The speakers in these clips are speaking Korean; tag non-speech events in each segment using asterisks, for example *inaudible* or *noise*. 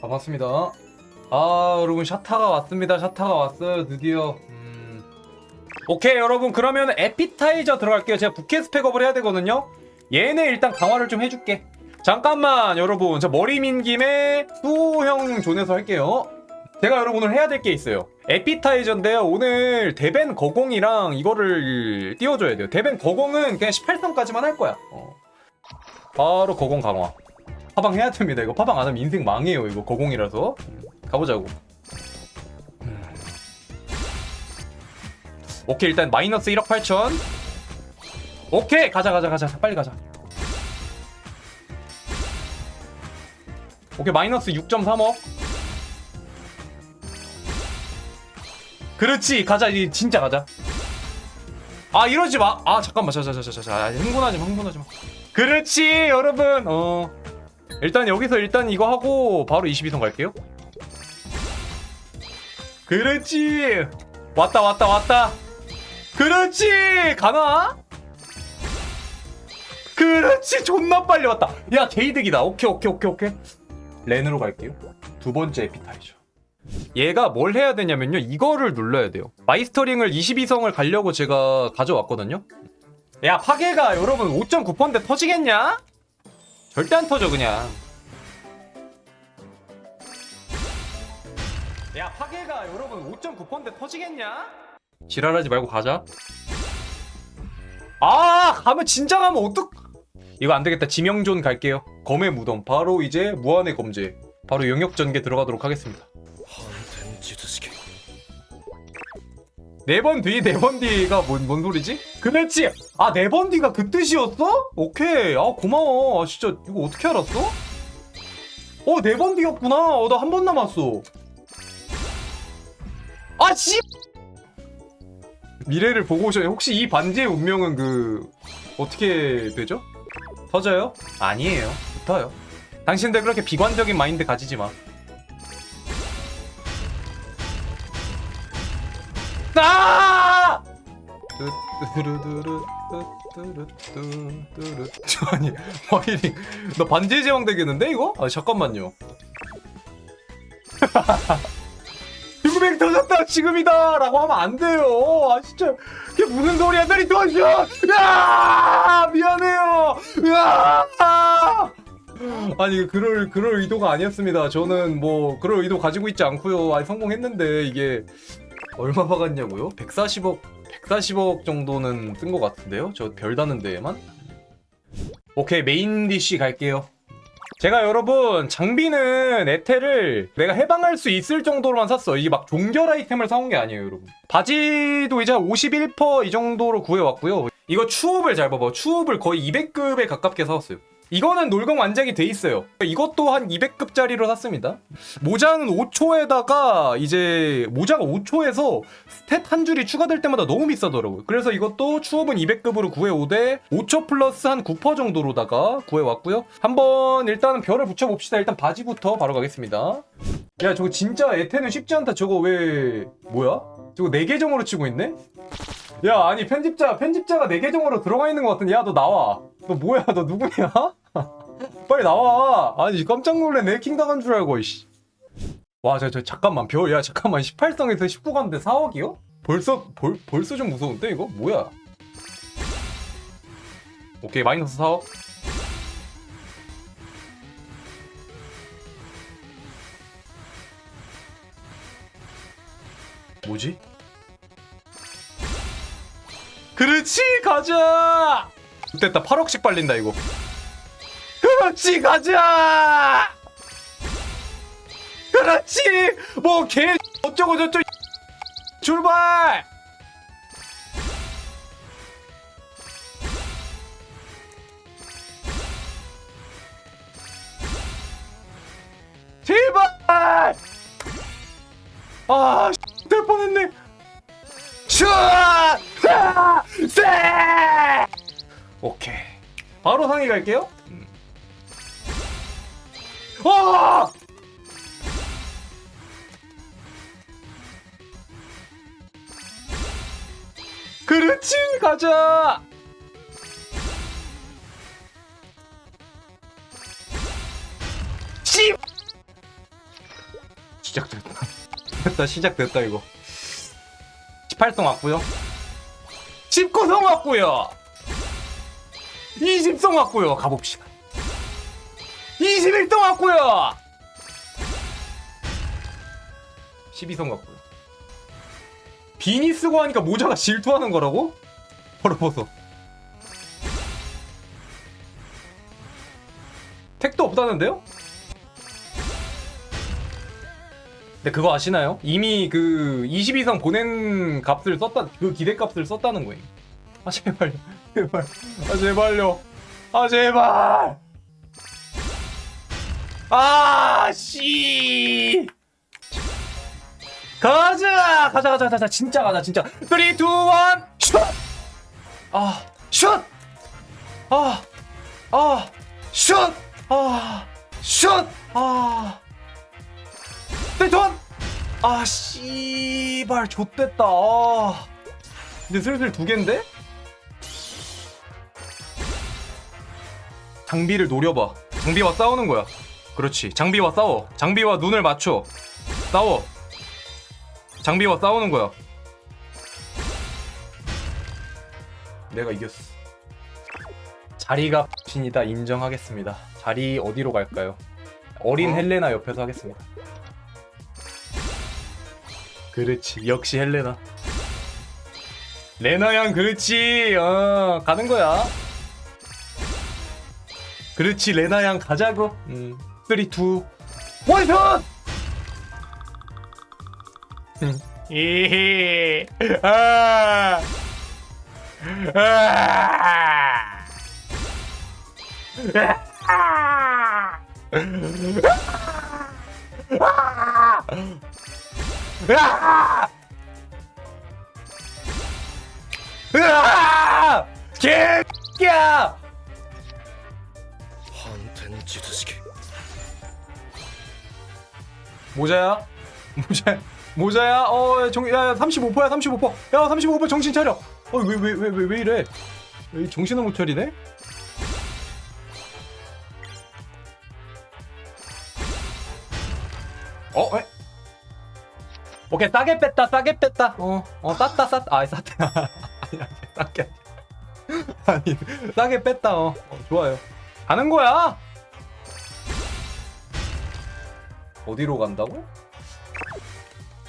반갑습니다. 아 여러분 샤타가 왔습니다. 샤타가 왔어요 드디어. 음. 오케이 여러분 그러면 에피타이저 들어갈게요. 제가 부캐 스펙업을 해야 되거든요. 얘네 일단 강화를 좀 해줄게. 잠깐만 여러분 저 머리 민 김에 수호형 존에서 할게요. 제가 여러분 오늘 해야 될 게 있어요. 에피타이저인데요. 오늘 데벤 거공이랑 이거를 띄워줘야 돼요. 데벤 거공은 그냥 18선까지만 할 거야. 어. 바로 거공 강화. 파방 해야 됩니다. 이거 파방 안 하면 인생 망해요. 이거 거공이라서 음, 가보자고. 음. 오케이 일단 마이너스 1억 8천. 오케이 가자 가자 가자 빨리 가자. 오케이 마이너스 6.3억. 그렇지 가자 이 진짜 가자. 아 이러지 마. 아 잠깐만 자자자자자 흥분하지 마 흥분하지 마. 그렇지 여러분 어. 일단 여기서 일단 이거 하고 바로 22선 갈게요. 그렇지. 왔다 왔다 왔다. 그렇지. 가나? 그렇지. 존나 빨리 왔다. 야 개이득이다. 오케이 오케이 오케이 오케이. 렌으로 갈게요. 두 번째 에피타이저. 얘가 뭘 해야 되냐면요. 이거를 눌러야 돼요. 마이스터링을 22성을 가려고 제가 가져왔거든요. 야 파괴가 여러분 5.9%인데 터지겠냐? 절대 안 터져 그냥. 야 파괴가 여러분 5.9%인데 터지겠냐? 지랄하지 말고 가자. 아 가면 진짜 가면 어떡 이거 안 되겠다. 지명존 갈게요. 검의 무덤. 바로 이제 무한의 검제. 바로 영역 전개 들어가도록 하겠습니다 네 번 뒤, 네 번 뒤가 뭔, 뭔 소리지? 그렇지! 아, 네 번 뒤가 그 뜻이었어? 오케이. 아, 고마워. 아, 진짜, 이거 어떻게 알았어? 어, 네 번 뒤였구나. 어, 나 한 번 남았어. 아, 씨! 미래를 보고 오셔요. 혹시 이 반지의 운명은 그, 어떻게 되죠? 터져요? 아니에요. 붙어요. 당신들 그렇게 비관적인 마인드 가지지 마. 아! 뚜뚜루뚜루, 뚜뚜루뚜뚜루. 아니 와이링 나 반지의 제왕 되겠는데 이거? 아 잠깐만요. *laughs* 유구백 터졌다 지금이다! 라고 하면 안 돼요. 아 진짜. 이게 무슨 소리야? 날이 터져 으아 미안해요! 으아 아니 그럴 그럴 의도가 아니었습니다. 저는 뭐 그럴 의도 가지고 있지 않고요. 아니 성공했는데 이게 얼마 박았냐고요? 140억 140억 정도는 쓴것 같은데요? 저 별 다는 데에만? 오케이 메인 DC 갈게요 제가 여러분 장비는 에테를 내가 해방할 수 있을 정도로만 샀어 이게 막 종결 아이템을 사온 게 아니에요 여러분 바지도 이제 51%이 정도로 구해왔고요 이거 추업을 잘 봐봐 추업을 거의 200급에 가깝게 사왔어요 이거는 놀공 완작이 돼 있어요. 이것도 한 200급짜리로 샀습니다. 모자는 5초에다가 이제 모자가 5초에서 스탯 한 줄이 추가될 때마다 너무 비싸더라고요. 그래서 이것도 추업은 200급으로 구해오되 5초 플러스 한 9% 정도로다가 구해왔고요. 한번 일단은 별을 붙여봅시다. 일단 바지부터 바로 가겠습니다. 야 저거 진짜 에테는 쉽지 않다. 저거 왜 뭐야? 저거 내 계정으로 치고 있네? 야 아니 편집자 편집자가 내 계정으로 들어가 있는 것 같은데. 야 너 나와. 너 뭐야? 너 누구냐? *laughs* 빨리 나와. 아니 깜짝 놀래. 해킹 당한 줄 알고 이씨. 와저 저 잠깐만. 별 야 잠깐만. 18성에서 19 갔는데 4억이요? 벌써 벌, 벌써 좀 무서운데 이거? 뭐야? 오케이 마이너스 4억 뭐지? 그렇지 가자! 됐다 8억씩 빨린다 이거. 그렇지 가자! 그렇지! 뭐개 어쩌고 저쩌고 출발! 제발! 아 될 뻔했네! 아! 세! 오케이. 바로 상위 갈게요. 음. 아! 그렇지 가자. 씨. 시작됐다. 됐다 시작됐다 이거. 18성 왔고요. 19성 왔고요. 20성 왔고요. 가봅시다. 21성 왔고요. 12성 왔고요. 비니 쓰고 하니까 모자가 질투하는 거라고? 벌어보소. 택도 없다는데요? 근데 그거 아시나요? 이미 그 22성 보낸 값을 썼다 그 기대 값을 썼다는 거예요. 아 제발요, *laughs* 제발, 아 제발요, 아 제발. 아 씨. 가자, 가자, 가자, 가자, 진짜 가자, 진짜. 3, 2, 1, 슛. 아, 슛. 아, 아, 슛. 아, 슛. 아. 떼돈! 아 씨발 좆됐다. 아. 근데 슬슬 두 갠데? 장비를 노려봐. 장비와 싸우는 거야. 그렇지. 장비와 싸워. 장비와 눈을 맞춰. 싸워. 장비와 싸우는 거야. 내가 이겼어. 자리가 신이다. 인정하겠습니다. 자리 어디로 갈까요? 어린 어? 헬레나 옆에서 하겠습니다 그렇지. 역시 헬레나. 레나 양 그렇지. 어 가는 거야. 그렇지 레나 양 가자고. 음. 3, 2 원샷! 음. 이히. 아. 아. 아. 으아! 으아! 개야! 한텐 지드시기. 모자야? 모자 모자야? 어, 정, 야, 35%야, 35%. 야, 35% 정신 차려. 어, 왜, 왜, 왜, 왜, 왜 이래? 왜 정신을 못 차리네? 어, 에? 오케이, 싸게 뺐다, 싸게 뺐다. 어, 어, 쌌다, 쌌다. 아, 쌌다. *laughs* 아니, 아니, 싸게. *laughs* 아니, 싸게 뺐다. 어, 어, 좋아요. 가는 거야. 어디로 간다고?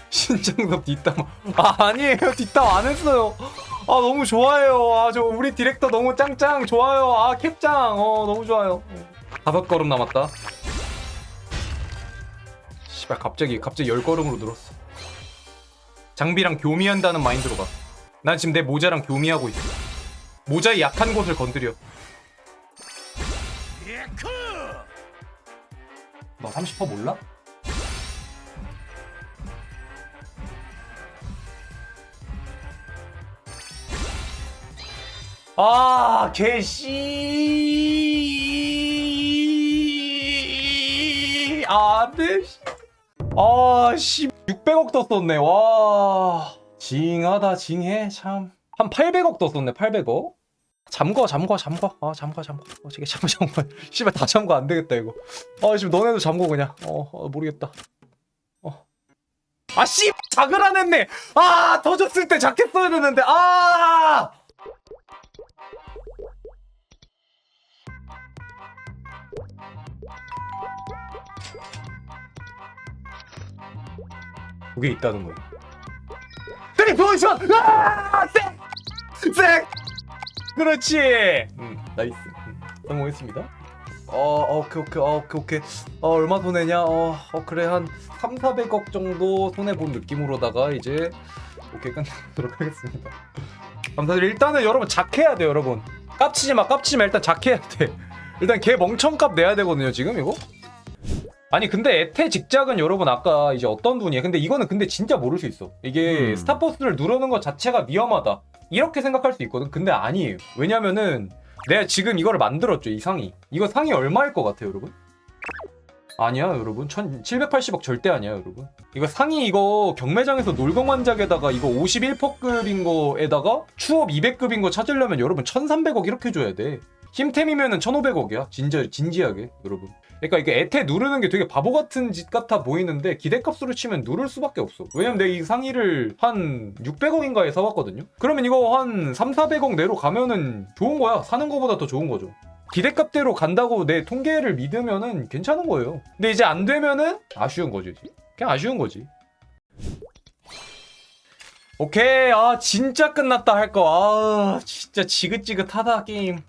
신장섭 뒷담 아 아니에요 뒷담 안 했어요 아 너무 좋아요 아 저 우리 디렉터 너무 짱짱 좋아요 아 캡짱 어 너무 좋아요 다섯 걸음 남았다 씨발 갑자기 갑자기 열 걸음으로 늘었어 장비랑 교미한다는 마인드로 가 난 지금 내 모자랑 교미하고 있어 모자의 약한 곳을 건드려 너 30% 몰라? 아, 개씨. 아, 안 돼. 씨. 아, 씨. 600억 더 썼네. 와. 징하다, 징해. 참. 한 800억 더 썼네, 800억. 잠궈, 잠궈, 잠궈. 아, 잠궈, 잠궈. 어, 저게 잠궈, 잠궈. *laughs* 씨발, 다 잠궈 안 되겠다, 이거. 아, 지금 너네도 잠궈, 그냥. 어, 어 모르겠다. 어. 아, 씨! 작을 안 했네! 아, 더 줬을 때 자켓 써야 되는데, 아! 그게 있다는 거야. 쓰리 포지션! 아! 쌩! 쌩! 그렇지! 음, 나이스. 음, 성공했습니다. 어, 오케이, 오케이, 어, 오케이, 오케이. 어, 얼마 손해냐? 어, 어, 그래, 한 3, 400억 정도 손해본 느낌으로다가 이제, 오케이, 끝내도록 하겠습니다. 감사드려. 일단은 여러분, 작해야 돼요, 여러분. 깝치지 마, 깝치지 마. 일단 작해야 돼. 일단 걔 멍청값 내야 되거든요, 지금 이거? 아니 근데 에테 직작은 여러분 아까 이제 어떤 분이에요? 근데 이거는 근데 진짜 모를 수 있어. 이게 음. 스타버스를 누르는 것 자체가 위험하다. 이렇게 생각할 수 있거든. 근데 아니에요. 왜냐면은 내가 지금 이거를 만들었죠. 이 상이. 이거 상이 얼마일 것 같아요, 여러분? 아니야, 여러분. 1780억 절대 아니야, 여러분. 이거 상이 이거 경매장에서 놀공환작에다가 이거 51%급인 거에다가 추업 200급인 거 찾으려면 여러분 1300억 이렇게 줘야 돼. 힘템이면은 1500억이야. 진짜 진지하게 여러분. 그러니까 이게 에테 누르는 게 되게 바보 같은 짓 같아 보이는데 기대값으로 치면 누를 수밖에 없어. 왜냐면 내가 이 상의를 한 600억인가에 사왔거든요. 그러면 이거 한 3, 400억 내로 가면은 좋은 거야. 사는 거보다 더 좋은 거죠. 기대값대로 간다고 내 통계를 믿으면은 괜찮은 거예요. 근데 이제 안 되면은 아쉬운 거지. 그냥 아쉬운 거지. 오케이. 아 진짜 끝났다 할 거. 아 진짜 지긋지긋하다 게임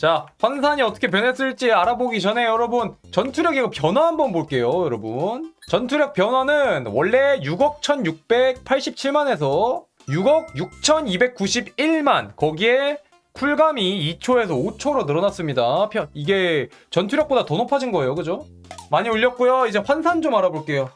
자 환산이 어떻게 변했을지 알아보기 전에 여러분 전투력 이거 변화 한번 볼게요 여러분 전투력 변화는 원래 6억 1687만에서 6억 6291만 거기에 쿨감이 2초에서 5초로 늘어났습니다 펴- 이게 전투력보다 더 높아진 거예요 그죠? 많이 올렸고요 이제 환산 좀 알아볼게요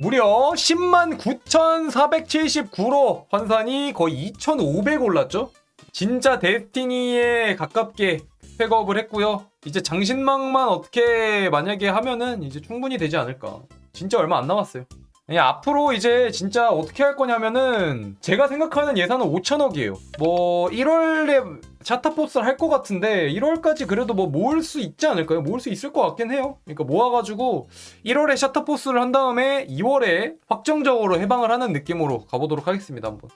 무려 10만 9,479로 환산이 거의 2,500 올랐죠? 진짜 데스티니에 가깝게 팩업을 했고요. 이제 장신망만 어떻게 만약에 하면은 이제 충분히 되지 않을까. 진짜 얼마 안 남았어요. 그냥 앞으로 이제 진짜 어떻게 할 거냐면은 제가 생각하는 예산은 5천억이에요. 뭐 1월에 샤타포스를 할 것 같은데 1월까지 그래도 뭐 모을 수 있지 않을까요? 모을 수 있을 것 같긴 해요. 그러니까 모아가지고 1월에 샤타포스를 한 다음에 2월에 확정적으로 해방을 하는 느낌으로 가보도록 하겠습니다 한번.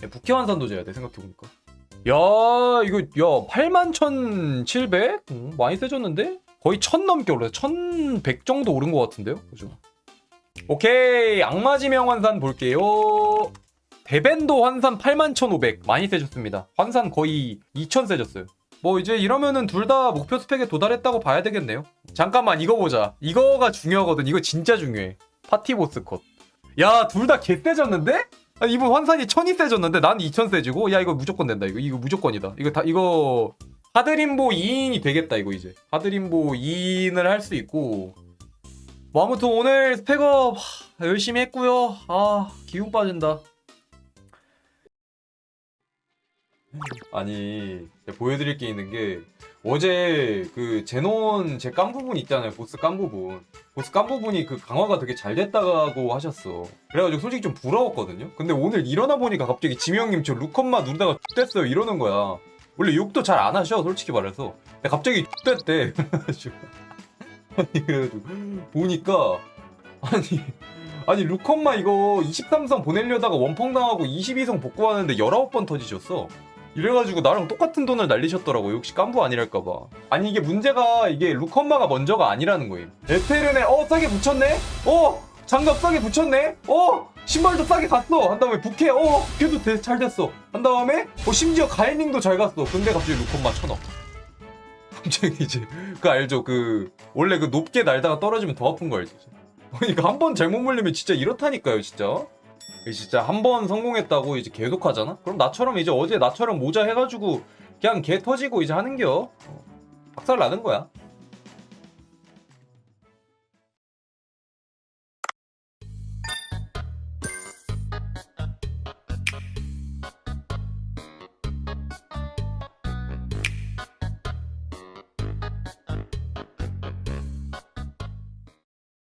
네, 북해환산도 재야 돼 생각해보니까. 야 이거 야 81,700? 음, 많이 세졌는데? 거의 1000 넘게 올랐어 1100 정도 오른 것 같은데요? 그죠? 오케이. 악마지명 환산 볼게요. 대벤도 환산 81,500 많이 세졌습니다. 환산 거의 2,000 세졌어요. 뭐 이제 이러면은 둘 다 목표 스펙에 도달했다고 봐야 되겠네요. 잠깐만 이거 보자. 이거가 중요하거든. 이거 진짜 중요해. 파티 보스 컷 야 둘 다 개 세졌는데? 아, 이분 환산이 1000이 세졌는데 난 2000 세지고 야 이거 무조건 된다 이거. 이거 무조건이다. 이거 다 이거 하드림보 2인이 되겠다 이거 이제. 하드림보 2인을 할 수 있고. 뭐 아무튼 오늘 스펙업 하, 열심히 했고요. 아 기운 빠진다. 아니 보여드릴 게 있는 게 어제 그 제논 제 깐 부분 있잖아요 보스 깐 부분. 보스 깐 부분이 그 강화가 되게 잘 됐다고 하셨어. 그래가지고 솔직히 좀 부러웠거든요. 근데 오늘 일어나 보니까 갑자기 지미 형님 저 루컨마 누르다가 됐어요 이러는 거야. 원래 욕도 잘 안 하셔 솔직히 말해서. 근데 갑자기 됐대. *laughs* 아니 그래가지고. 보니까 아니 아니 루컨마 이거 23성 보내려다가 원펑 당하고 22성 복구하는데 19번 터지셨어 이래가지고 나랑 똑같은 돈을 날리셨더라고 역시 깐부 아니랄까봐. 아니 이게 문제가 이게 루컨마가 먼저가 아니라는 거예요 에테른에 어 싸게 붙였네? 어? 장갑 싸게 붙였네? 어? 신발도 싸게 갔어. 한 다음에 부캐 어? 부캐도 되- 잘 됐어. 한 다음에 어 심지어 가이닝도 잘 갔어. 근데 갑자기 루컨마 천억. *laughs* 갑자기 이제 그 알죠? 그 원래 그 높게 날다가 떨어지면 더 아픈 거 알죠? 그러니까 한번 잘못 물리면 진짜 이렇다니까요 진짜 진짜 한 번 성공했다고 이제 계속 하잖아? 그럼 나처럼 이제 어제 나처럼 모자 해가지고 그냥 개 터지고 이제 하는겨. 어, 박살 나는 거야.